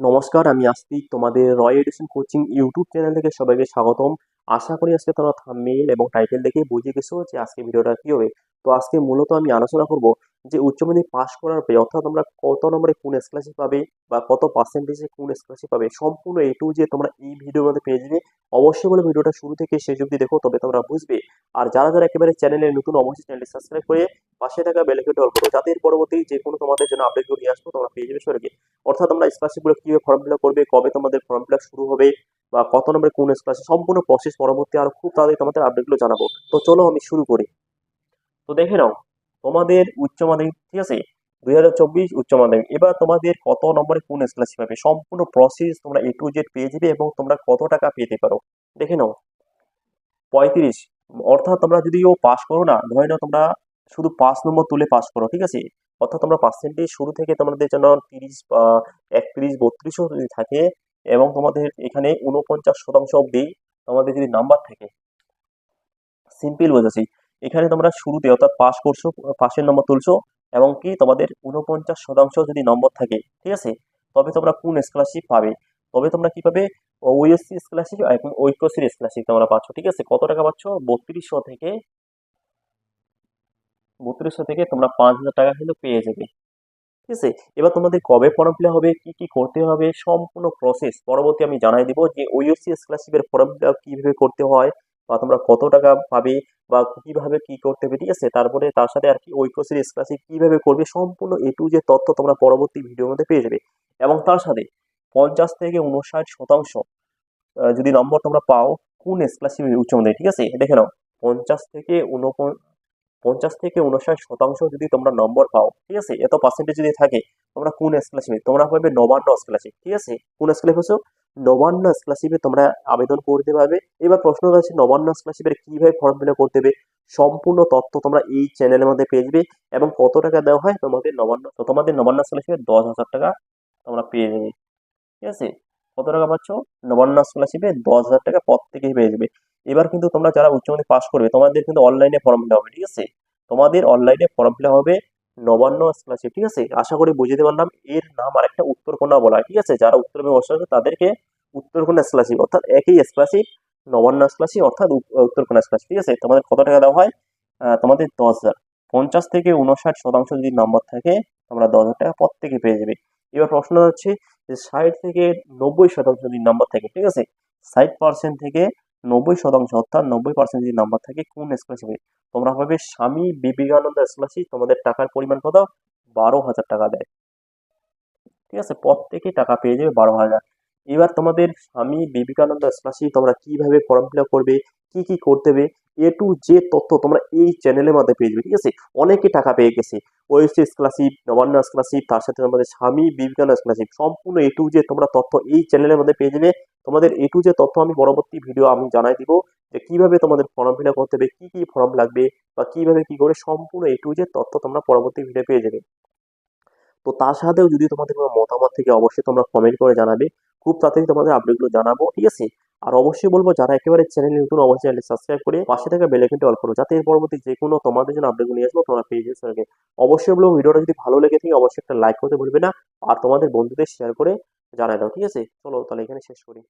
নমস্কার, আমি আস্তিক তোমাদের Roy edition coaching YouTube channel থেকে সবাইকে স্বাগতম। আশা করি আজকে তোমরা থাম্বনেইল এবং টাইটেল দেখে বুঝে গেছো যে আজকে ভিডিওটা কী হবে। তো আজকে মূলত আমি আলোচনা করব যে উচ্চ মাধ্যমিক পাস করার পরে, অর্থাৎ তোমরা কত নম্বরে কোন স্কলারশিপ পাবে বা কত পার্সেন্টেজে কোন স্কলারশিপ পাবে, সম্পূর্ণ এ টু যে তোমরা এই ভিডিওর মধ্যে পেয়ে যাবে। অবশ্যই বলে ভিডিওটা শুরু থেকে শেষ অবধি দেখো, তবে তোমরা বুঝবে। আর যারা যারা একেবারে চ্যানেলে নতুন, অবশ্যই চ্যানেলটি সাবস্ক্রাইব করে পাশে থাকা বেলাইকনটি অল করো যাতে পরবর্তী যে কোনো তোমাদের জন্য আপডেটগুলো নিয়ে আসব, তোমরা পেয়ে যাবে সরকে অর্থাৎ তোমরা স্কলারশিপগুলো কীভাবে ফর্ম ফিল করবে, কবে তোমাদের ফর্ম ফিল শুরু হবে, বা কত নম্বরে কোন স্কলারশিপ সম্পূর্ণ প্রসেস পরবর্তী আর খুব তাড়াতাড়ি তোমাদের আপডেটগুলো জানাব। তো চলো আমি শুরু করি। তো দেখে নাও, তোমাদের উচ্চ মাধ্যমিক, ঠিক আছে? দুই হাজার চব্বিশ উচ্চ মাধ্যমিক। এবার তোমাদের কত নম্বরে কোন স্কলারশিপ পাবে সম্পূর্ণ প্রসেস তোমরা এ টু জেড পেয়ে যাবে এবং তোমরা কত টাকা পেতে পারো? দেখে নাও। পঁয়ত্রিশ। অর্থাৎ তোমরা যদি ও পাস করো না, ধরে নাও তোমরা শুধু পাঁচ নম্বর তুলে পাস করো, ঠিক আছে? অর্থাৎ তোমরা পার্সেন্টেজ শুরু থেকে তোমাদের যেন তিরিশ একত্রিশ বত্রিশও যদি থাকে এবং তোমাদের এখানে উনপঞ্চাশ শতাংশ অব্দি তোমাদের যদি নাম্বার থাকে সিম্পল বোঝাচ্ছি। এখানে তোমরা শুরুতে অর্থাৎ পাস করছ পাশের নম্বর তুলছো এবং কি তোমাদের উনপঞ্চাশ শতাংশ যদি নম্বর থাকে, ঠিক আছে? তবে তোমরা কোন স্কলারশিপ পাবে? তবে তোমরা কি পাবে? ওএসসি স্কলারশিপ এবং ঐক্যশ্রী স্কলারশিপ তোমরা পাচ্ছ, ঠিক আছে? কত টাকা পাচ্ছ? বত্রিশশো থেকে বত্রিশশো থেকে তোমরা পাঁচ হাজার টাকা কিন্তু পেয়ে যাবে। ঠিক আছে? এবার তোমাদের কবে ফর্ম ফিল হবে, কি কি করতে হবে, সম্পূর্ণ প্রসেস পরবর্তী আমি জানাই দিব যে ওইএসসি স্কলারশিপের ফর্ম ফিল কীভাবে করতে হয় বা তোমরা কত টাকা পাবে বা কীভাবে কি করতে হবে, ঠিক আছে? তারপরে তার সাথে আর কি ঐক্যশ্রী স্কলারশিপ কীভাবে করবে, সম্পূর্ণ এ টু যে তথ্য তোমরা পরবর্তী ভিডিওর মধ্যে পেয়ে যাবে। এবং তার সাথে পঞ্চাশ থেকে উনষাট শতাংশ যদি নম্বর তোমরা পাও, কোন স্কলারশিপ উচ্চ ঠিক আছে? দেখে নাও, পঞ্চাশ থেকে উনপ পঞ্চাশ থেকে উনষাট শতাংশ যদি তোমরা নম্বর পাও, ঠিক আছে? এত পার্সেন্টেজ যদি থাকে, তোমরা কোন স্কলারশিপে তোমরা পাবে নবান্ন স্কলারশিপ ঠিক আছে? কোন স্কলারশিপ হচ্ছে নবান্ন স্কলারশিপে তোমরা আবেদন করতে পারবে। এবার প্রশ্ন হচ্ছে নবান্ন স্কলারশিপের কীভাবে ফর্ম ফিল করতে হবে? সম্পূর্ণ তথ্য তোমরা এই চ্যানেলের মধ্যে পেয়ে যাবে। এবং কত টাকা দেওয়া হয়? তোমাদের নবান্ন, তো তোমাদের নবান্ন স্কলারশিপে দশ হাজার টাকা তোমরা পেয়ে যাবে। ঠিক আছে? কত টাকা পাচ্ছ? নবান্ন স্কলারশিপে দশ হাজার টাকা প্রত্যেকেই পেয়ে যাবে। এবার কিন্তু তোমরা যারা উচ্চ মাধ্যমিক পাস করবে, তোমাদের কিন্তু অনলাইনে ফর্ম ফিল হবে, ঠিক আছে? তোমাদের অনলাইনে ফর্ম ফিল হবে নবান্ন স্কলারশিপ ঠিক আছে? আশা করি বুঝতে পারলাম। এর নাম আরেকটা উত্তরকন্যা বলা হয়, ঠিক আছে? যারা উত্তরবঙ্গে বসে আছে তাদেরকে উত্তরকন্যা স্কলারশিপ অর্থাৎ একই স্কলারশিপ নবান্ন স্কলারশিপ অর্থাৎ উত- উত্তরকন্যা স্কলারশিপ ঠিক আছে? তোমাদের কত টাকা দেওয়া হয়? তোমাদের দশ হাজার। পঞ্চাশ থেকে উনষাট শতাংশ যদি নাম্বার থাকে, তোমরা দশ হাজার টাকা প্রত্যেকে পেয়ে যাবে। এবার প্রশ্ন হচ্ছে যে ষাট থেকে নব্বই শতাংশ যদি নাম্বার থাকে, ঠিক আছে? ষাট পার্সেন্ট থেকে নব্বই শতাংশ, অর্থাৎ নব্বই পার্সেন্ট যদি নাম্বার থাকে, কোন স্কলারশিপে তোমরা ভাবে স্বামী বিবেকানন্দ স্কলারশিপ তোমাদের টাকার পরিমাণ কত? বারো হাজার টাকা দেয়। ঠিক আছে? প্রত্যেকে টাকা পেয়ে যাবে বারো হাজার। এবার তোমাদের স্বামী বিবেকানন্দ স্কলারশিপ তোমরা কীভাবে ফর্ম ফিল করবে, কি কি করতে হবে এ টু যে তথ্য তোমরা এই চ্যানেলের মধ্যে পেয়ে যাবে, ঠিক আছে? অনেকে টাকা পেয়ে গেছে ওয়েসি স্কলারশিপ নবান্ন স্কলারশিপ তার সাথে তোমাদের স্বামী বিবেকানন্দ স্কলারশিপ সম্পূর্ণ এ টু যে তোমরা তথ্য এই চ্যানেলের মধ্যে পেয়ে যাবে। তোমাদের এ টু যে তথ্য আমি পরবর্তী ভিডিও আমি জানাই দিব যে কীভাবে তোমাদের ফর্ম ফিল করতে হবে, কি কি ফর্ম লাগবে বা কীভাবে কি করে সম্পূর্ণ এ টু যে তথ্য তোমরা পরবর্তী ভিডিও পেয়ে যাবে। তো তার সাথেও যদি তোমাদের কোনো মতামত থেকে, অবশ্যই তোমরা কমেন্ট করে জানাবে। খুব তাড়াতাড়ি তোমাদের আপডেটগুলো জানাব, ঠিক আছে? আর অবশ্যই বলব, যারা একেবারে চ্যানেল নতুন, অবশ্যই চ্যানেল সাবস্ক্রাইব করে পাশে থাকা বেলাইকনটি অল করো, যাতে এর পরবর্তী যে কোনো তোমাদের জন্য আপডেটগুলো নিয়ে আসব, তোমরা পেয়ে যাবে সঙ্গে। অবশ্যই বলব, ভিডিওটা যদি ভালো লেগে থাকে, অবশ্যই একটা লাইক করতে ভুলবে না। আর তোমাদের বন্ধুদের শেয়ার করে জানাই দাও, ঠিক আছে? চলো তাহলে এখানে শেষ করি।